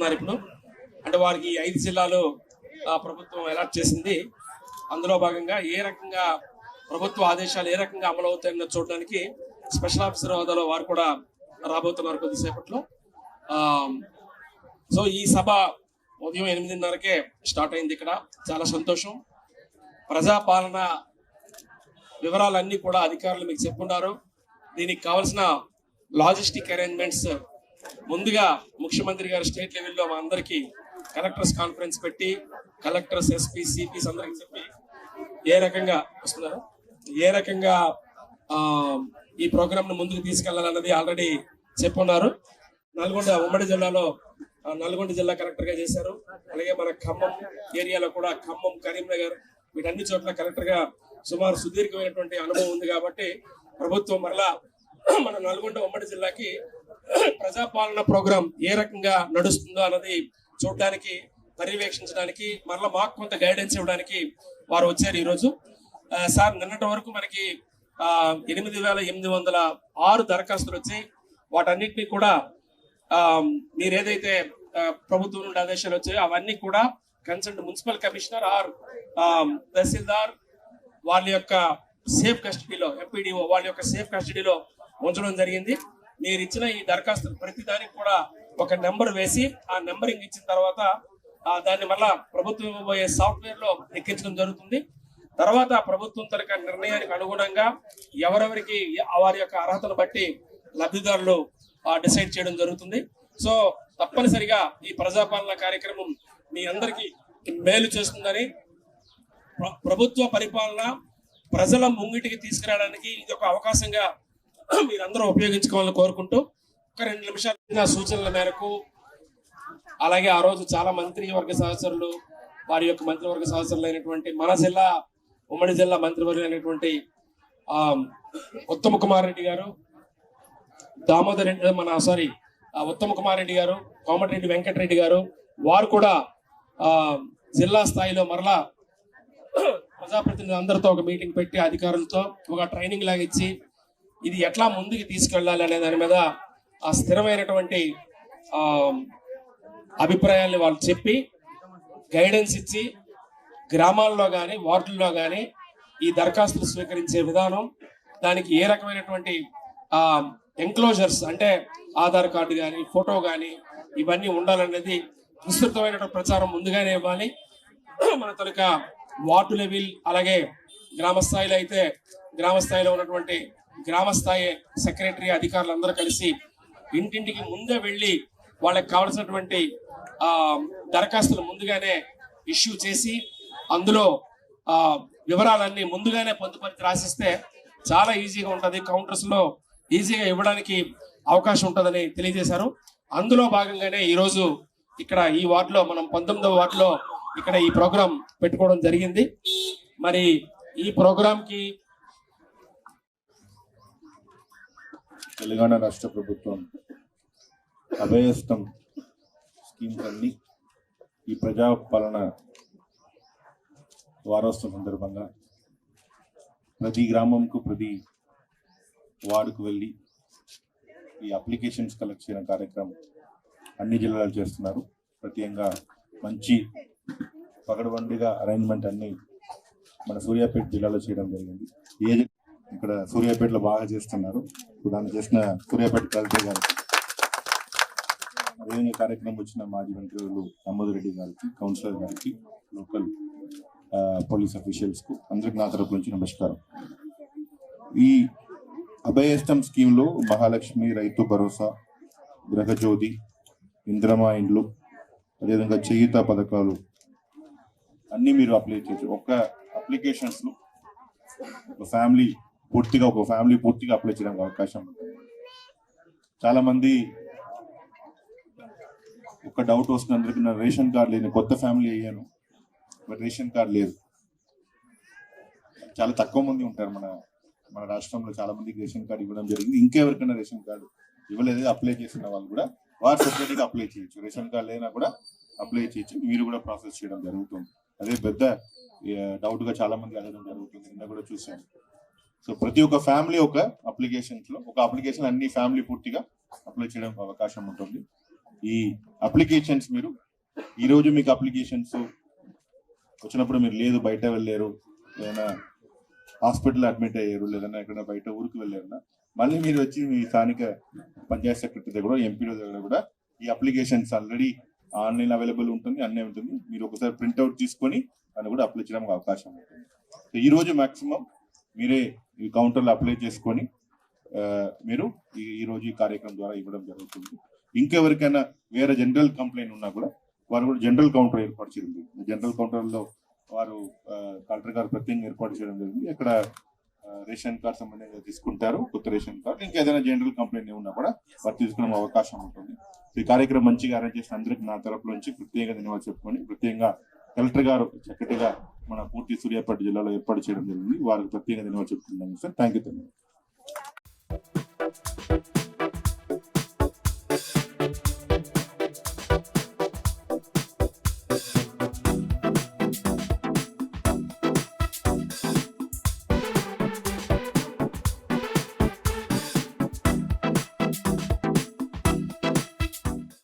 ఉన్నారు ఇప్పుడు. అంటే వారికి ఐదు జిల్లాలు ప్రభుత్వం అలాట్ చేసింది. అందులో భాగంగా ఏ రకంగా ప్రభుత్వ ఆదేశాలు ఏ రకంగా అమలు అవుతాయన్న చూడడానికి స్పెషల్ ఆఫీసర్ హోదాలో వారు కూడా రాబోతున్నారు కొద్దిసేపట్లో. సో ఈ సభ ఉదయం ఎనిమిదిన్నరకే స్టార్ట్ అయింది ఇక్కడ. చాలా సంతోషం. ప్రజాపాలన వివరాలన్నీ కూడా అధికారులు మీకు చెప్పున్నారు. దీనికి కావాల్సిన లాజిస్టిక్ అరేంజ్మెంట్స్ ముందుగా ముఖ్యమంత్రి గారు స్టేట్ లెవెల్లో మా అందరికీ కలెక్టర్స్ కాన్ఫరెన్స్ పెట్టి కలెక్టర్స్ ఎస్పీ సిపిస్ అందరికి చెప్పి ఏ రకంగా వస్తున్నారు? ఏ రకంగా ఆ, ఈ ప్రోగ్రామ్ను ముందుకు తీసుకెళ్ళాలన్నది ఆల్రెడీ చెప్పున్నారు. నల్గొండ ఉమ్మడి జిల్లాలో నల్గొండ జిల్లా కలెక్టర్గా చేశారు. అలాగే మన ఖమ్మం ఏరియాలో కూడా ఖమ్మం కరీంనగర్ వీటన్ని చోట్ల కలెక్టర్గా సుమారు సుదీర్ఘమైనటువంటి అనుభవం ఉంది కాబట్టి ప్రభుత్వం మరలా మన నల్గొండ ఉమ్మడి జిల్లాకి ప్రజాపాలన ప్రోగ్రాం ఏ రకంగా నడుస్తుందో అన్నది చూడడానికి పర్యవేక్షించడానికి మరలా మాకు కొంత గైడెన్స్ ఇవ్వడానికి వారు వచ్చారు ఈరోజు. సార్ నిన్నటి వరకు మనకి ఎనిమిది వేల ఎనిమిది వందల ఆరు దరఖాస్తులు వచ్చాయి. వాటన్నిటిని కూడా మీరు ఏదైతే ప్రభుత్వం నుండి ఆదేశాలు వచ్చాయో అవన్నీ కూడా concern municipal commissioner or tahsildar వాళ్ళ యొక్క సేఫ్ కస్టడీలో ఎంపీడీఓ వాళ్ళ యొక్క సేఫ్ కస్టడీలో ఉంచడం జరిగింది. మీరు ఇచ్చిన ఈ దరఖాస్తులు ప్రతి దానికి కూడా ఒక నెంబర్ వేసి ఆ నెంబరింగ్ ఇచ్చిన తర్వాత దాన్ని మళ్ళా ప్రభుత్వం ఇవ్వబోయే సాఫ్ట్వేర్లో ఎక్కించడం జరుగుతుంది. తర్వాత ప్రభుత్వం తరక నిర్ణయానికి అనుగుణంగా ఎవరెవరికి వారి యొక్క అర్హతను బట్టి లబ్ధిదారులు డిసైడ్ చేయడం జరుగుతుంది. సో తప్పనిసరిగా ఈ ప్రజాపాలన కార్యక్రమం మీ అందరికీ మేలు చేస్తుందని ప్రభుత్వ పరిపాలన ప్రజల ముంగిటికి తీసుకురావడానికి ఇది ఒక అవకాశంగా మీరందరూ ఉపయోగించుకోవాలని కోరుకుంటూ ఒక రెండు నిమిషాలు నా సూచనల మేరకు అలాగే ఆ రోజు చాలా మంత్రివర్గ సహచరులు వారి యొక్క మంత్రివర్గ సహచరులు అయినటువంటి మన జిల్లా ఉమ్మడి జిల్లా మంత్రివర్గం అయినటువంటి ఉత్తమ కుమార్ రెడ్డి గారు దామోదర్ రెడ్డి మన సారీ ఉత్తమ కుమార్ రెడ్డి గారు కోమటిరెడ్డి వెంకటరెడ్డి గారు వారు కూడా జిల్లా స్థాయిలో మరలా ప్రజాప్రతినిధులు అందరితో ఒక మీటింగ్ పెట్టి అధికారులతో ఒక ట్రైనింగ్ లాగా ఇచ్చి ఇది ఎట్లా ముందుకు తీసుకెళ్ళాలి అనే దాని మీద ఆ స్థిరమైనటువంటి అభిప్రాయాల్ని వాళ్ళు చెప్పి గైడెన్స్ ఇచ్చి గ్రామాల్లో కానీ వార్డుల్లో కానీ ఈ దరఖాస్తులు స్వీకరించే విధానం దానికి ఏ రకమైనటువంటి ఎంక్లోజర్స్ అంటే ఆధార్ కార్డు కానీ ఫోటో కానీ ఇవన్నీ ఉండాలనేది విస్తృతమైనటువంటి ప్రచారం ముందుగానే ఇవ్వాలి. మన తొలక వార్డు లెవెల్ అలాగే గ్రామ స్థాయిలో అయితే గ్రామ స్థాయిలో ఉన్నటువంటి గ్రామస్థాయి సెక్రటరీ అధికారులు అందరూ కలిసి ఇంటింటికి ముందే వెళ్ళి వాళ్ళకి కావాల్సినటువంటి దరఖాస్తులు ముందుగానే ఇష్యూ చేసి అందులో వివరాలన్నీ ముందుగానే పొందుపరిచి రాసిస్తే చాలా ఈజీగా ఉంటుంది. కౌంటర్స్లో ఈజీగా ఇవ్వడానికి అవకాశం ఉంటుందని తెలియజేశారు. అందులో భాగంగానే ఈరోజు ఇక్కడ ఈ వార్డులో మనం పంతొమ్మిదవ వార్డులో ఇక్కడ ఈ ప్రోగ్రాం పెట్టుకోవడం జరిగింది. మరి ఈ ప్రోగ్రాంకి తెలంగాణ రాష్ట్ర ప్రభుత్వం అభయస్థం స్కీమ్స్ అన్ని ఈ ప్రజాపాలన వారోత్సవం సందర్భంగా ప్రతి గ్రామంకు ప్రతి వార్డుకు వెళ్ళి ఈ అప్లికేషన్స్ కలెక్ట్ చేయడం కార్యక్రమం అన్ని జిల్లాలు చేస్తున్నారు. ప్రత్యేకంగా మంచి పగడబండిగా అరేంజ్మెంట్ అన్ని మన సూర్యాపేట జిల్లాలో చేయడం జరిగింది. ఏ ఇక్కడ సూర్యాపేటలో బాగా చేస్తున్నారు. దాన్ని చేసిన సూర్యాపేట కలెక్టర్ గారికి అదేవిధంగా కార్యక్రమం వచ్చిన మాజీ మంత్రులు రెడ్డి గారికి కౌన్సిలర్ గారికి లోకల్ పోలీస్ అఫీషియల్స్కు అందరికి నా తరపు నుంచి నమస్కారం. ఈ అభయస్థం స్కీమ్లో మహాలక్ష్మి రైతు భరోసా గృహజ్యోతి ఇంద్రమా ఇండ్లు అదేవిధంగా చేయుత పథకాలు అన్నీ మీరు అప్లై చేయొచ్చు. ఒక్క అప్లికేషన్స్లో ఒక ఫ్యామిలీ పూర్తిగా ఒక ఫ్యామిలీ పూర్తిగా అప్లై చేయడానికి అవకాశం ఉంటుంది చాలా మంది ఒక డౌట్ వస్తుంది అందరికి నా రేషన్ కార్డు లేదు కొత్త ఫ్యామిలీ అయ్యాను బట్ రేషన్ కార్డు లేదు. చాలా తక్కువ మంది ఉంటారు మన మన రాష్ట్రంలో చాలా మందికి రేషన్ కార్డు ఇవ్వడం జరిగింది. ఇంకెవరికైనా రేషన్ కార్డు ఇవ్వలేదు అప్లై చేసిన వాళ్ళు కూడా వారు సెపరేట్గా అప్లై చేయొచ్చు. రేషన్ కార్డు లేనా కూడా అప్లై చేయొచ్చు. మీరు కూడా ప్రాసెస్ చేయడం జరుగుతుంది. అదే పెద్ద డౌట్గా చాలా మంది అడగడం జరుగుతుంది. నిన్న కూడా చూసాను సో ప్రతి ఒక్క ఫ్యామిలీ ఒక అప్లికేషన్స్లో ఒక అప్లికేషన్ అన్ని ఫ్యామిలీ పూర్తిగా అప్లై చేయడానికి అవకాశం ఉంటుంది. ఈ అప్లికేషన్స్ మీరు ఈ రోజు మీకు అప్లికేషన్స్ వచ్చినప్పుడు మీరు లేదు బయట వెళ్ళారు ఏదైనా హాస్పిటల్ అడ్మిట్ అయ్యారు లేదన్నా ఎక్కడ బయట ఊరికి వెళ్ళారన్నా మళ్ళీ మీరు వచ్చి మీ స్థానిక పంచాయత్ సెక్రటరీ దగ్గర ఎంపీడో దగ్గర కూడా ఈ అప్లికేషన్స్ ఆల్రెడీ ఆన్లైన్ అవైలబుల్ ఉంటుంది అన్నీ ఉంటుంది. మీరు ఒకసారి ప్రింట్అవుట్ తీసుకొని దాన్ని కూడా అప్లై చేయడానికి అవకాశం ఉంటుంది. సో ఈరోజు మాక్సిమం మీరే ఈ కౌంటర్లో అప్లై చేసుకొని మీరు ఈ ఈ కార్యక్రమం ద్వారా ఇవ్వడం జరుగుతుంది. ఇంకెవరికైనా వేరే జనరల్ కంప్లైంట్ ఉన్నా కూడా వారు కూడా జనరల్ కౌంటర్ ఏర్పాటు చేయడం జనరల్ కౌంటర్లో వారు కలెక్టర్ గారు ప్రత్యేకంగా ఏర్పాటు చేయడం జరిగింది. ఇక్కడ రేషన్ కార్డ్ సంబంధించి తీసుకుంటారు కొత్త రేషన్ కార్డు. ఇంకేదైనా జనరల్ కంప్లైంట్ ఉన్నా కూడా వారు తీసుకునే అవకాశం ఉంటుంది. ఈ కార్యక్రమం మంచిగా అరేంజ్ చేసిన అందరికి నా తరపు నుంచి ప్రత్యేకంగా ధన్యవాదాలు చెప్పుకొని ప్రత్యేకంగా కలెక్టర్ గారు చక్కటిగా మన పూర్తి సూర్యాపేట జిల్లాలో ఏర్పాటు చేయడం జరిగింది. వారికి ప్రత్యేక ధన్యవాదాలు చెప్పుకుంటున్నాను సార్. Thank you